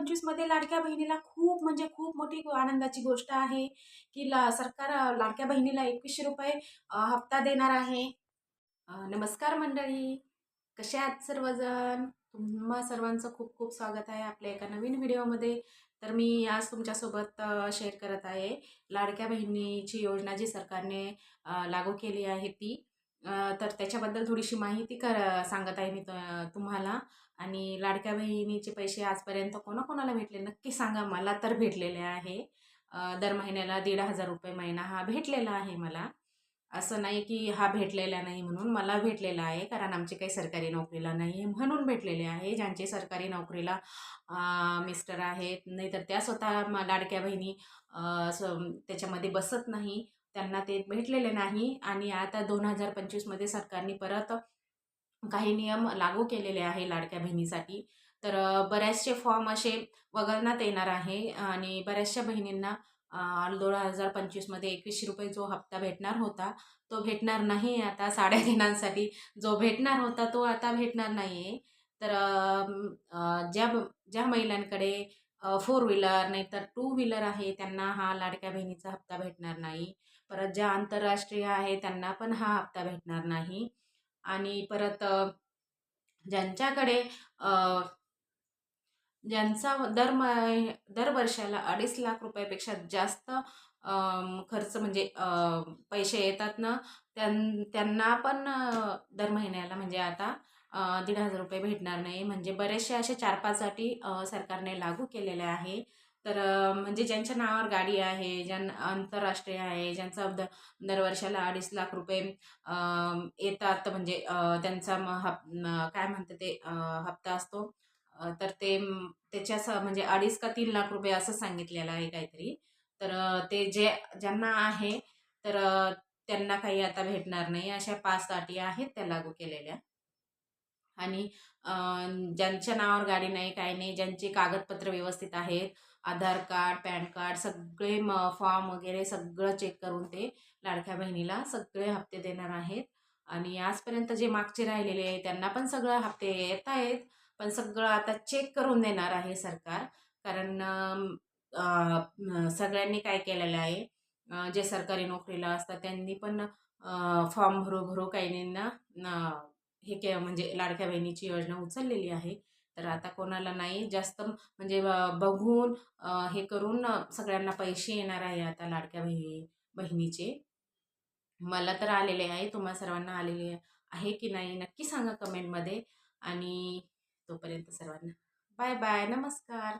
पंचवीसमध्ये लाडक्या बहिणीला खूप म्हणजे खूप मोठी आनंदाची गोष्ट आहे की ला सरकार लाडक्या बहिणीला एकवीसशे रुपये हप्ता देणार आहे. नमस्कार मंडळी. कसे आहात सर्वजण? तुम्हा सर्वांचं खूप खूप स्वागत आहे आपल्या एका नवीन व्हिडिओमध्ये. तर मी आज तुमच्यासोबत शेअर करत आहे लाडक्या बहिणीची योजना जी सरकारने लागू केली आहे ती. तर त्याच्याबद्दल थोडीशी माहिती कर सांगत आहे मी त- तुम्हाला. आणि लाडक्या बहिणीचे पैसे आजपर्यंत कोणाकोणाला भेटले? नक्की सांगा मला तर भेटलेले आहे. दर महिन्याला दीड हजार रुपये महिना हा भेटलेला आहे मला. असं नाही की हा भेटलेला नाही म्हणून मला भेटलेला आहे कारण आमची काही सरकारी नोकरीला नाही आहे म्हणून भेटलेले आहे. ज्यांचे सरकारी नोकरीला मिस्टर आहेत नाहीतर त्या स्वतः म- लाडक्या बहिणी त्याच्यामध्ये बसत नाही. त्यांना ते भेटलेले नाही आणि आता दोन हजार पंचवीसमध्ये सरकारने परत काही नियम लागू केलेले आहे लाडक्या बहिणीसाठी. तर बऱ्याचसे बऱ्याचशे फॉर्म असे वगळण्यात येणार आहे आणि बऱ्याचशा बहिणींना दोन हजार पंचवीसमध्ये एकवीसशे रुपये जो हप्ता भेटणार होता तो भेटणार नाही. आता साड्या जो भेटणार होता तो आता भेटणार नाही आहे तर ज्या ज्या महिलांकडे फोर व्हीलर नाहीतर टू व्हीलर आहे त्यांना हा लाडक्या बहिणीचा हप्ता भेटणार नाही. परत ज्या आंतरराष्ट्रीय आहे त्यांना पण हा हप्ता भेटणार नाही. आणि परत ज्यांच्याकडे ज्यांचा दर म दर वर्षाला अडीच लाख रुपयापेक्षा जास्त खर्च म्हणजे पैसे येतात ना त्यां त्यांना पण दर महिन्याला म्हणजे आता दीड हजार रुपये भेटणार नाही. म्हणजे बरेचसे असे चार पाच अटी सरकारने लागू केलेल्या आहे. तर म्हणजे ज्यांच्या नावावर गाडी आहे ज्यांना आंतरराष्ट्रीय आहे ज्यांचा द दरवर्षाला अडीच लाख रुपये येतात म्हणजे त्यांचा म हप काय म्हणतं ते हप्ता असतो. तर ते त्याच्यास त्याच्या म्हणजे अडीच का तीन लाख रुपये असं सांगितलेलं आहे काहीतरी. तर ते जे ज्यांना आहे तर त्यांना काही आता भेटणार नाही. अशा पाच अटी आहेत त्या लागू केलेल्या. आणि ज्यांच्या नावावर गाडी नाही काही नाही ज्यांचे कागदपत्र व्यवस्थित आहेत आधार कार्ड पॅन कार्ड सगळे म फॉर्म वगैरे सगळं चेक करून ते लाडक्या बहिणीला सगळे हप्ते देणार आहेत. आणि आजपर्यंत जे मागचे राहिलेले आहे त्यांना पण सगळं हप्ते येत आहेत पण सगळं आता चेक करून देणार आहे सरकार. कारण सगळ्यांनी काय केलेलं आहे जे सरकारी नोकरीला असतात त्यांनी पण फॉर्म भरू भरू काहींना हे के म्हणजे लाडक्या बहिणीची योजना उचललेली आहे. तर आता कोणाला नाही जास्त म्हणजे ब- बघून हे करून सगळ्यांना पैसे येणार आहे आता लाडक्या बहिणी बहिणीचे. मला तर आलेले आहे तुम्हा सर्वांना आलेले आहे की नाही नक्की सांगा कमेंटमध्ये आणि तोपर्यंत सर्वांना. बाय बाय नमस्कार.